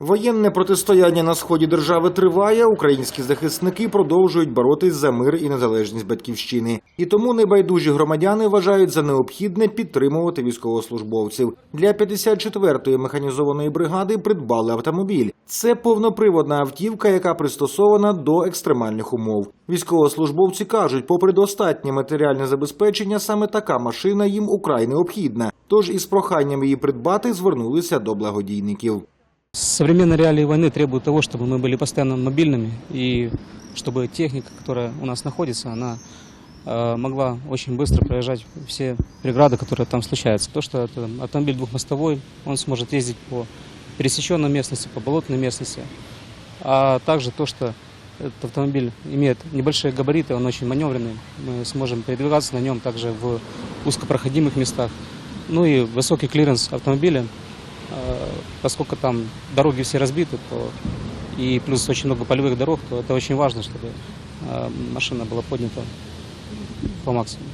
Воєнне протистояння на сході держави триває. Українські захисники продовжують боротись за мир і незалежність батьківщини. І тому небайдужі громадяни вважають за необхідне підтримувати військовослужбовців. Для 54-ї механізованої бригади придбали автомобіль. Це повноприводна автівка, яка пристосована до екстремальних умов. Військовослужбовці кажуть, попри достатнє матеріальне забезпечення, саме така машина їм украй необхідна. Тож із проханням її придбати звернулися до благодійників. Современные реалии войны требуют того, чтобы мы были постоянно мобильными и чтобы техника, которая у нас находится, она э, могла очень быстро проезжать все преграды, которые там случаются. То, что это автомобиль двухмостовой, он сможет ездить по пересеченной местности, по болотной местности. А также то, что этот автомобиль имеет небольшие габариты, он очень маневренный. Мы сможем передвигаться на нем также в узкопроходимых местах. Ну и высокий клиренс автомобиля поскольку там дороги все разбиты, то и плюс очень много полевых дорог, то это очень важно, чтобы э, машина была поднята по максимуму.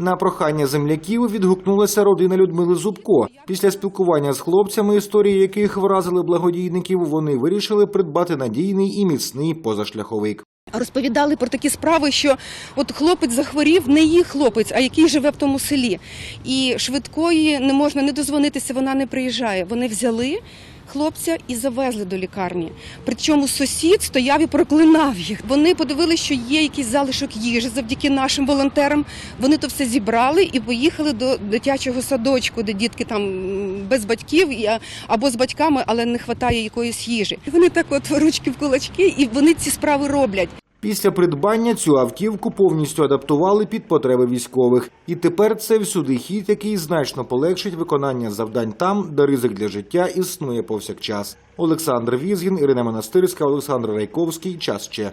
На прохання земляків відгукнулася родина Людмили Зубко. Після спілкування з хлопцями, історії яких вразили благодійників, вони вирішили придбати надійний і міцний позашляховик. Розповідали про такі справи, що от хлопець захворів, не їх хлопець, а який живе в тому селі. І швидкої не можна не дозвонитися, вона не приїжджає. Вони взяли хлопця і завезли до лікарні. Причому сусід стояв і проклинав їх. Вони подивилися, що є якийсь залишок їжі завдяки нашим волонтерам. Вони то все зібрали і поїхали до дитячого садочку, де дітки там без батьків або з батьками, але не вистачає якоїсь їжі. Вони так от ручки в кулачки, і вони ці справи роблять. Після придбання цю автівку повністю адаптували під потреби військових. І тепер це всюди хід, який значно полегшить виконання завдань там, де ризик для життя існує повсякчас. Олександр Візгін, Ірина Монастирська, Олександр Райковський. Час ще.